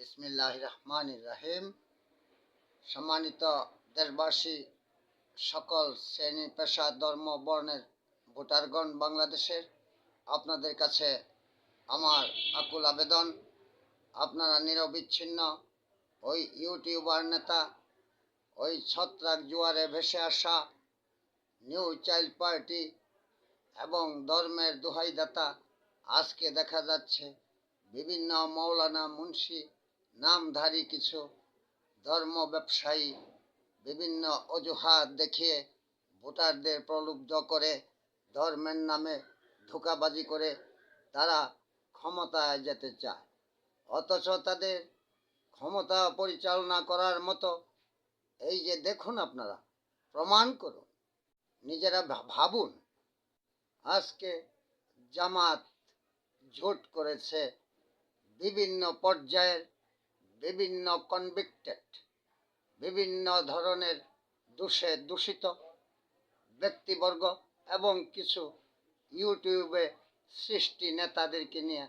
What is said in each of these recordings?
বিসমিল্লাহ রহমান রাহিম সম্মানিত দেশবাসী, সকল শ্রেণি, পেশা, ধর্ম, বর্ণের ভোটারগণ বাংলাদেশের, আপনাদের কাছে আমার আকুল আবেদন। আপনারা নিরবিচ্ছিন্ন ওই ইউটিউবার নেতা, ওই ছত্রাক জোয়ারে ভেসে আসা নিউ চাইল্ড পার্টি এবং ধর্মের দোহাইদাতা আজকে দেখা যাচ্ছে বিভিন্ন মৌলানা মুন্সি নামধারী কিছু ধর্ম ব্যবসায়ী বিভিন্ন অজুহাত দেখিয়ে ভোটারদের প্রলুব্ধ করে ধর্মের নামে ধোকাবাজি করে তারা ক্ষমতায় যেতে চায়। অথচ তাদের ক্ষমতা পরিচালনা করার মতো এই যে দেখুন আপনারা, প্রমাণ করুন, নিজেরা ভাবুন, আজকে জামাত জোট করেছে বিভিন্ন পর্যায়ের বিভিন্ন কনভিক্টেড বিভিন্ন ধরনের দোষে দূষিত ব্যক্তিবর্গ এবং কিছু ইউটিউবে সৃষ্টি নেতাদেরকে নিয়ে,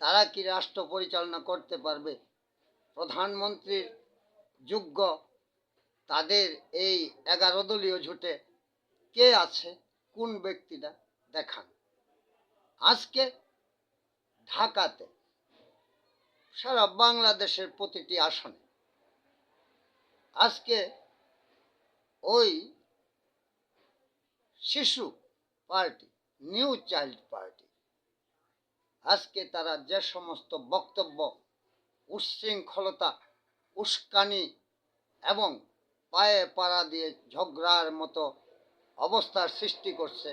তারা কি রাষ্ট্র পরিচালনা করতে পারবে? প্রধানমন্ত্রীর যোগ্য তাদের এই এগারো দলীয় জোটে কে আছে? কোন ব্যক্তিটা দেখান। আজকে ঢাকাতে সারা বাংলাদেশের প্রতিটি আসনে। আজকে ওই শিশু পার্টি, নিউ চাইল্ড পার্টি, আজকে তারা যে সমস্ত বক্তব্য, উচ্ছৃঙ্খলতা, উস্কানি এবং পায়ে পাড়া দিয়ে ঝগড়ার মতো অবস্থার সৃষ্টি করছে,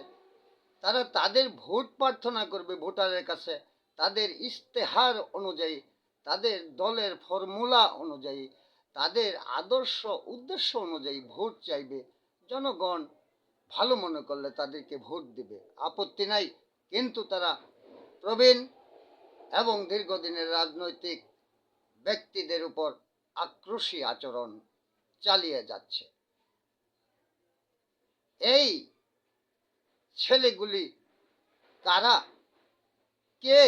তারা তাদের ভোট প্রার্থনা করবে ভোটারের কাছে, তাদের ইস্তেহার অনুযায়ী তাদের দলের ফর্মুলা অনুযায়ী, তাদের আদর্শ, উদ্দেশ্য অনুযায়ী ভোট চাইবে। জনগণ ভালো মনে করলে তাদেরকে ভোট দিবে। আপত্তি নাই, কিন্তু তারা প্রবীণ এবং দীর্ঘদিনের রাজনৈতিক ব্যক্তিদের উপর আক্রোশী আচরণ চালিয়ে যাচ্ছে। এই ছেলেগুলি কারা? কে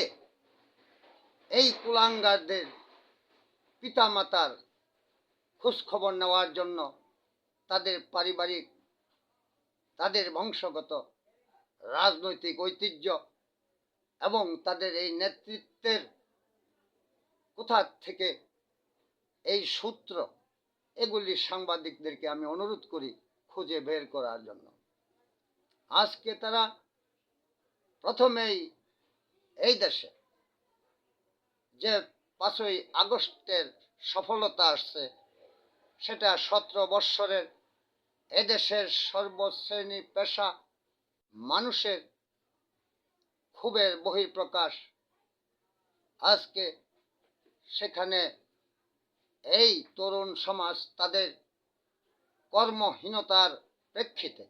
এই কুলাঙ্গারদের পিতামাতার খোঁজখবর নেওয়ার জন্য তাদের পারিবারিক, তাদের বংশগত, রাজনৈতিক ঐতিহ্য এবং তাদের এই নেতৃত্বের কোথা থেকে এই সূত্র, এগুলি সাংবাদিকদেরকে আমি অনুরোধ করি খুঁজে বের করার জন্য। আজকে তারা প্রথমেই এই দেশে পাঁচই আগস্টের সফলতা আসছে, সেটা সতেরো বৎসরের এদেশের সর্বশ্রেণী পেশা, মানুষের ক্ষোভের বহিঃপ্রকাশ। আজকে সেখানে এই তরুণ সমাজ তাদের কর্মহীনতার প্রেক্ষিতে,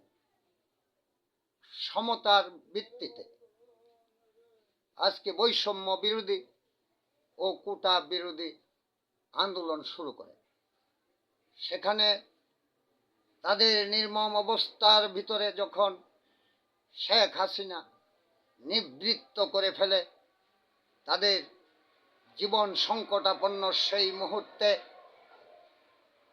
সমতার ভিত্তিতে। আজকে বৈষম্য বিরোধী ও কোটা বিরোধী আন্দোলন শুরু করে। সেখানে তাদের নির্মম অবস্থার ভিতরে যখন শেখ হাসিনা নিবৃত্ত করে ফেলে, তাদের জীবন সংকটাপন্ন সেই মুহূর্তে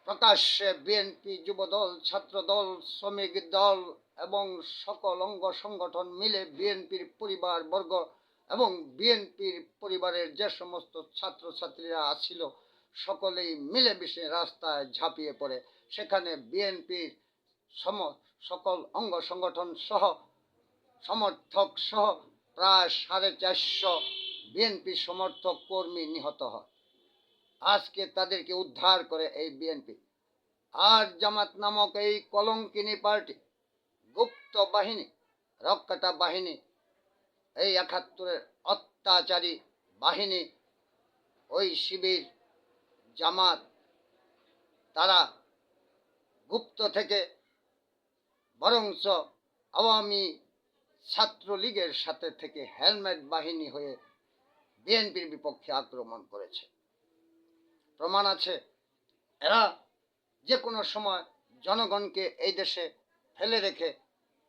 প্রকাশ্যে বিএনপি যুবদল, ছাত্রদল, শ্রমিক দল এবং সকল অঙ্গ সংগঠন মিলে বিএনপির পরিবার বর্গ এবং বিএনপির পরিবারের যে সমস্ত ছাত্রছাত্রীরা আছিল সকলেই মিলেমিশে রাস্তায় ঝাঁপিয়ে পড়ে। সেখানে বিএনপির সম, সকল অঙ্গ সংগঠন সহ, সমর্থক সহ প্রায় সাড়ে চারশো বিএনপি সমর্থক কর্মী নিহত হয়। আজকে তাদেরকে উদ্ধার করে এই বিএনপি আর জামাত নামক এই কলঙ্কিনী পার্টি, গুপ্ত বাহিনী রক্ষাটা বাহিনী এই একাত্তরের অত্যাচারী বাহিনী, ওই শিবির, জামাত, তারা গুপ্ত থেকে বরংস আওয়ামী ছাত্রলীগের সাথে থেকে হেলমেট বাহিনী হয়ে বিএনপির বিপক্ষে আক্রমণ করেছে। প্রমাণ আছে, এরা যে কোনো সময় জনগণকে এই দেশে ফেলে রেখে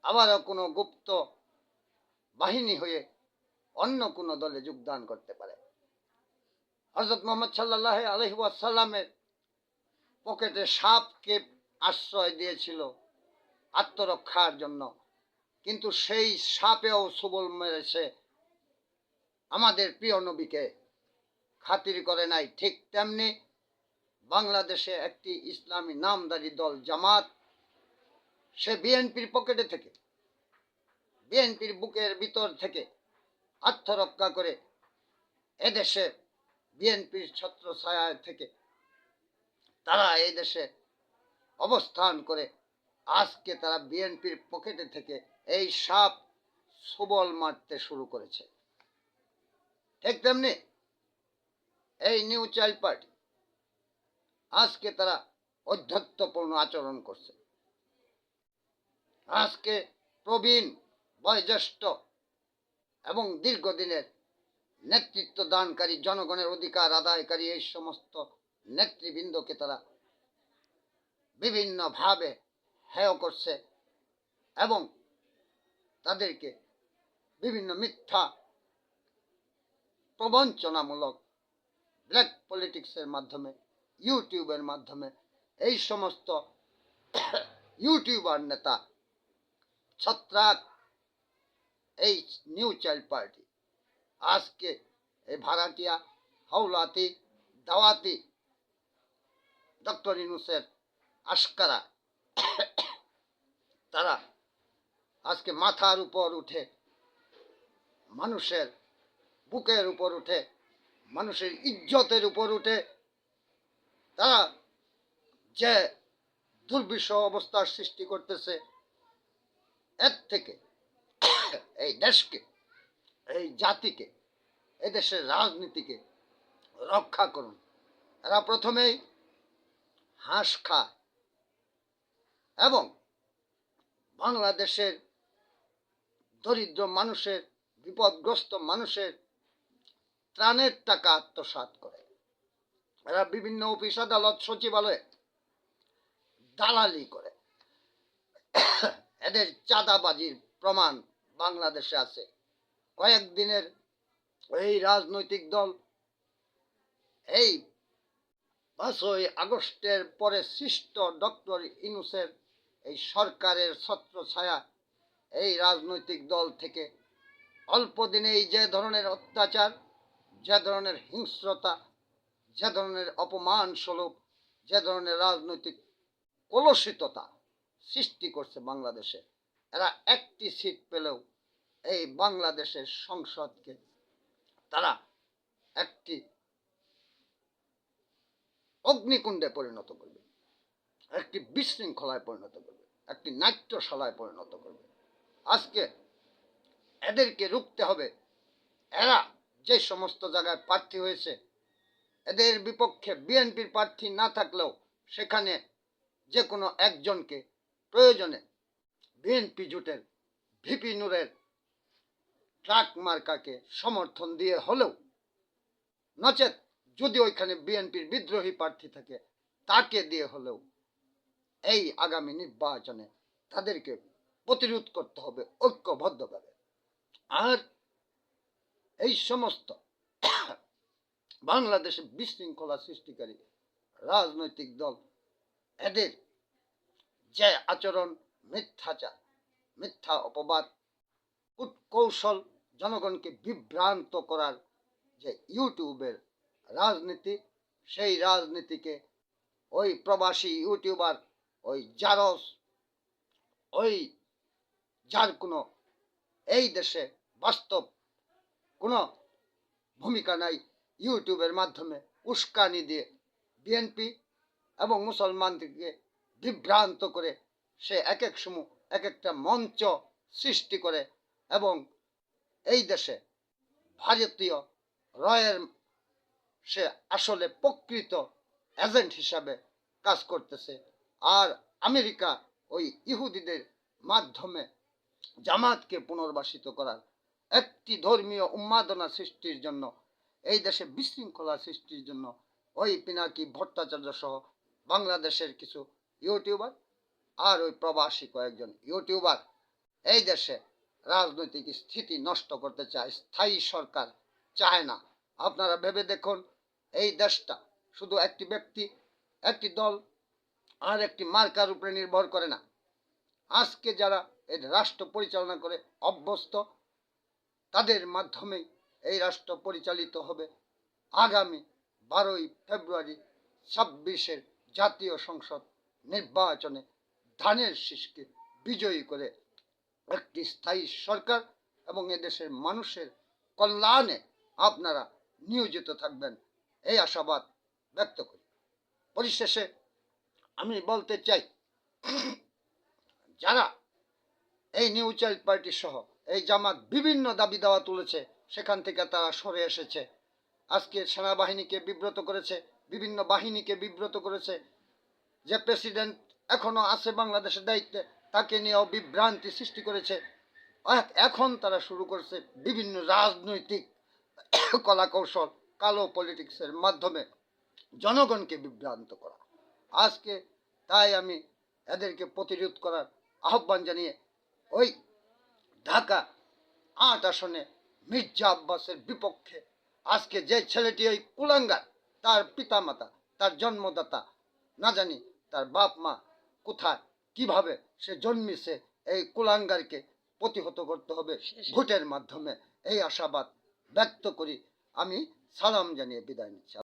আবারও কোনো গুপ্ত বাহিনী হয়ে অন্য কোনো দলে যোগদান করতে পারে। হজরত মোহাম্মদ সাল্লাহ আলহিসাল্লামের পকেটে সাপকে আশ্রয় দিয়েছিল আত্মরক্ষার জন্য। কিন্তু সেই সাপেও সবল মেরেছে। আমাদের প্রিয় নবীকে খাতির করে নাই। ঠিক তেমনি বাংলাদেশে একটি ইসলামী নামদারি দল জামাত, সে বিএনপির পকেটে থেকে বিএনপির বুকের ভিতর থেকে আত্মরক্ষা করে এদেশে বিএনপির ছত্র ছায়া থেকে তারা এই দেশে অবস্থান করে আজকে তারা বিএনপির পকেটে থেকে এই সাপ সুবল মারতে শুরু করেছে। ঠিক তেমনি এই নিউ চাইল্ড পার্টি আজকে তারা অধ্যত্বপূর্ণ আচরণ করছে। আজকে প্রবীণ বয়োজ্যেষ্ঠ এবং দীর্ঘদিনের নেতৃত্ব দানকারী জনগণের অধিকার আদায়কারী এই সমস্ত নেতৃবৃন্দকে তারা বিভিন্নভাবে হেয় করছে এবং তাদেরকে বিভিন্ন মিথ্যা প্রবঞ্চনামূলক ব্ল্যাক পলিটিক্সের মাধ্যমে, ইউটিউবের মাধ্যমে, এই সমস্ত ইউটিউবার নেতা ছত্রাক এই নিউ চাইল্ড পার্টি। আজকে এই ভাড়াটিয়া, হাওলাতি, দাওয়াতি, ডক্টর ইনুসের আশকারা, তারা আজকে মাথার উপর উঠে, মানুষের বুকের উপর উঠে, মানুষের ইজ্জতের উপর উঠে, তারা যে দুর্বিষহ অবস্থার সৃষ্টি করতেছে, এর থেকে এই দেশকে, এই জাতিকে, এই দেশের রাজনীতিকে রক্ষা করুন। এরা প্রথমেই হাঁস খায় এবং বাংলাদেশের দরিদ্র মানুষের, বিপদগ্রস্ত মানুষের ত্রাণের টাকা আত্মসাৎ করে। এরা বিভিন্ন অফিস, আদালত, সচিবালয়ে দালালি করে। এদের চাঁদাবাজির প্রমাণ বাংলাদেশে আছে। কয়েকদিনের এই রাজনৈতিক দল এই পাঁচই আগস্টের পরে সৃষ্ট ডক্টর ইনুসের এই সরকারের ছত্র ছায়া এই রাজনৈতিক দল থেকে অল্প দিনেই যে ধরনের অত্যাচার, যে ধরনের হিংস্রতা, যে ধরনের অপমান স্বরূপ, যে ধরনের রাজনৈতিক কলুষিততা সৃষ্টি করছে বাংলাদেশে। এরা একটি সিট পেলেও এই বাংলাদেশের সংসদকে তারা একটি অগ্নিকুণ্ডে পরিণত করবে, একটি বিশৃঙ্খলায় পরিণত করবে, একটি নাট্যশালায় পরিণত করবে। আজকে এদেরকে রুখতে হবে। এরা যে সমস্ত জায়গায় প্রার্থী হয়েছে, এদের বিপক্ষে বিএনপির প্রার্থী না থাকলেও সেখানে যে কোনো একজনকে প্রয়োজনে বিএনপি জোটের ভিপি নূরের ট্রাক মার্কাকে সমর্থন দিয়ে হলেও নচেত যদি ওইখানে বিএনপির বিদ্রোহী প্রার্থী থাকে, তাকে দিয়ে হলেও এই আগামী নির্বাচনে তাদেরকে প্রতিরোধ করতে হবে ঐক্যবদ্ধভাবে। আর এই সমস্ত বাংলাদেশে বিশৃঙ্খলা সৃষ্টিকারী রাজনৈতিক দল, এদের যে আচরণ, মিথ্যাচার মিথ্যা অপবাদ কৌশল জনগণকে বিভ্রান্ত করার যে ইউটিউবের রাজনীতি, সেই রাজনীতিকে ওই প্রবাসী ইউটিউবার, ওই জারস ওই যার কোনো এই দেশে বাস্তব কোনো ভূমিকা নাই, ইউটিউবের মাধ্যমে উস্কানি দিয়ে বিএনপি এবং মুসলমানদেরকে বিভ্রান্ত করে সে এক এক সময় এক একটা মঞ্চ সৃষ্টি করে এবং এই দেশে ভারতীয় রয়ের সে আসলে প্রকৃত এজেন্ট হিসাবে কাজ করতেছে। আর আমেরিকা ওই ইহুদিদের মাধ্যমে জামাতকে পুনর্বাসিত করার একটি ধর্মীয় উন্মাদনা সৃষ্টির জন্য, এই দেশে বিশৃঙ্খলা সৃষ্টির জন্য ওই পিনাকি ভট্টাচার্য সহ বাংলাদেশের কিছু ইউটিউবার আর ওই প্রবাসী কয়েকজন ইউটিউবার এই দেশে রাজনৈতিক স্থিতি নষ্ট করতে চায়, স্থায়ী সরকার চায় না। আপনারা ভেবে দেখুন, এই দেশটা শুধু একটি ব্যক্তি, একটি দল আর একটি মার্কার উপরে নির্ভর করে না। আজকে যারা এই রাষ্ট্র পরিচালনা করে অভ্যস্ত, তাদের মাধ্যমে এই রাষ্ট্র পরিচালিত হবে আগামী বারোই ফেব্রুয়ারি ছাব্বিশের জাতীয় সংসদ নির্বাচনে। ধানের শীষকে বিজয়ী করে একটি স্থায়ী সরকার এবং এদেশের মানুষের কল্যাণে আপনারা নিয়োজিত থাকবেন। এই আশাবাদ ব্যক্ত করি। পরিশেষে আমি বলতে চাই, যারা এই নিউ চাইল্ড পার্টি সহ এই জামাত বিভিন্ন দাবি দাওয়া তুলেছে, সেখান থেকে তারা সরে এসেছে। আজকে সেনাবাহিনীকে বিব্রত করেছে, বিভিন্ন বাহিনীকে বিব্রত করেছে। যে প্রেসিডেন্ট এখনও আছে বাংলাদেশের দায়িত্বে। তাকে নিয়েও বিভ্রান্তি সৃষ্টি করেছে। এখন তারা শুরু করছে বিভিন্ন রাজনৈতিক কলা কৌশল কালো পলিটিক্সের মাধ্যমে জনগণকে বিভ্রান্ত করা। আজকে তাই আমি এদেরকে প্রতিরোধ করার আহ্বান জানিয়ে ওই ঢাকা আট আসনে মির্জা আব্বাসের বিপক্ষে আজকে যে ছেলেটি ওই কুলাঙ্গার, তার পিতামাতা, তার জন্মদাতা, না জানি তার বাপ মা কোথায় কীভাবে সে জন্মিছে এই কুলাঙ্গারকে প্রতিহত করতে হবে ভোটের মাধ্যমে। এই আশাবাদ ব্যক্ত করি। আমি সালাম জানিয়ে বিদায় নিচ্ছি।